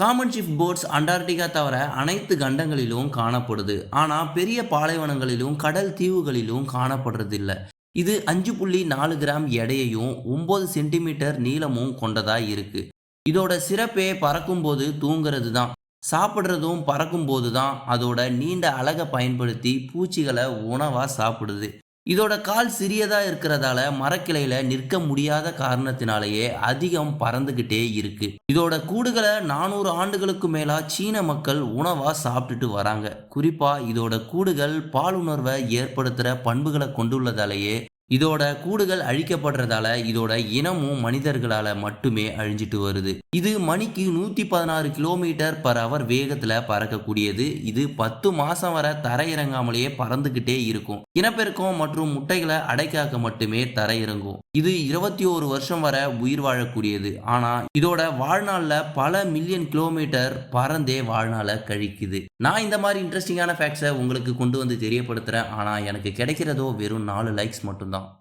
Common ship bots Antarctica தவிர அனைத்து கண்டங்களிலும் காணப்படுது. ஆனால் பெரிய பாலைவனங்களிலும் கடல் தீவுகளிலும் காணப்படுறதில்ல. இது அஞ்சு புள்ளி நாலு கிராம் எடையையும் ஒம்பது சென்டிமீட்டர் நீளமும் கொண்டதாக இருக்கு. இதோட சிறப்பே பறக்கும்போது தூங்குறது தான் சாப்பிட்றதும் பறக்கும்போது தான் அதோட நீண்ட அழகை பயன்படுத்தி பூச்சிகளை உணவாக சாப்பிடுது. இதோட கால் சிறியதாக இருக்கிறதால மரக்கிளையில் நிற்க முடியாத காரணத்தினாலேயே அதிகம் பறந்துக்கிட்டே இருக்கு. இதோட கூடுகளை நானூறு ஆண்டுகளுக்கு மேலா சீன மக்கள் உணவாக சாப்பிட்டுட்டு வராங்க. குறிப்பாக இதோட கூடுகள் பாலுணர்வை ஏற்படுத்துகிற பண்புகளை கொண்டுள்ளதாலேயே இதோட கூடுகள் அழிக்கப்படுறதால இதோட இனமும் மனிதர்களால மட்டுமே அழிஞ்சிட்டு வருது. இது மணிக்கு நூத்தி பதினாறு கிலோமீட்டர் பர் அவர் வேகத்துல பறக்கக்கூடியது. இது பத்து மாசம் வரை தரையிறங்காமலேயே பறந்துகிட்டே இருக்கும். இனப்பெருக்கம் மற்றும் முட்டைகளை அடைக்காக்க மட்டுமே தரையிறங்கும். இது இருபத்தி ஒரு வருஷம் வரை உயிர் வாழக்கூடியது. ஆனா இதோட வாழ்நாள்ல பல மில்லியன் கிலோமீட்டர் பறந்தே வாழ்நாளை கழிக்குது. நான் இந்த மாதிரி இன்ட்ரெஸ்டிங்கான ஃபேக்ட்ஸை உங்களுக்கு கொண்டு வந்து தெரியப்படுத்துறேன். ஆனா எனக்கு கிடைக்கிறதோ வெறும் நாலு லைக்ஸ் Non.